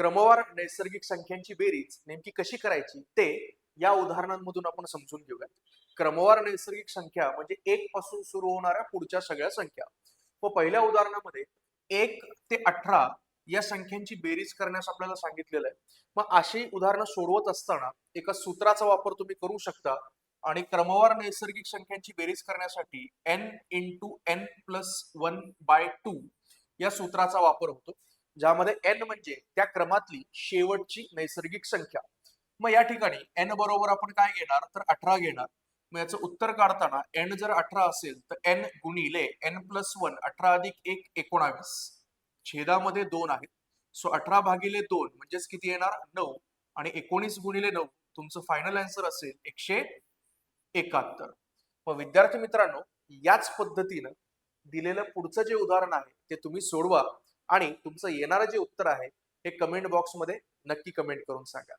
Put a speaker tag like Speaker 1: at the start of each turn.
Speaker 1: क्रमवार नैसर्गिक संख्यांची बेरीज नेमकी कशी करायची ते या उदाहरणांमधून आपण समजून घेऊया क्रमवार नैसर्गिक संख्या म्हणजे एक पासून सुरू होणाऱ्या पुढच्या सगळ्या संख्या. व पहिल्या उदाहरणामध्ये एक ते अठरा या संख्यांची बेरीज करण्यास आपल्याला सांगितलेलं आहे. मग अशी उदाहरणं सोडवत असताना एका सूत्राचा वापर तुम्ही करू शकता आणि क्रमवार नैसर्गिक संख्यांची बेरीज करण्यासाठी N into N plus one by two या सूत्राचा वापर होतो. ज्यामध्ये एन म्हणजे त्या क्रमातली शेवटची नैसर्गिक संख्या. मग या ठिकाणी एन बरोबर आपण काय घेणार? तर अठरा घेणार. मग याचं उत्तर काढताना एन जर अठरा असेल तर एन गुणिले एन प्लस वन अठरा अधिक एक एकोणावीस. छेदामध्ये दोन आहेत सो अठरा भागिले दोन म्हणजेच किती येणार? नऊ. आणि एकोणीस गुणिले नऊ तुमचं फायनल आन्सर असेल एकशे एकाहत्तर. मग विद्यार्थी मित्रांनो याच पद्धतीनं दिलेलं पुढचं जे उदाहरण आहे ते तुम्ही सोडवा. आणि तुमचं येणारं जे उत्तर आहे हे कमेंट बॉक्समध्ये नक्की कमेंट करून सांगा.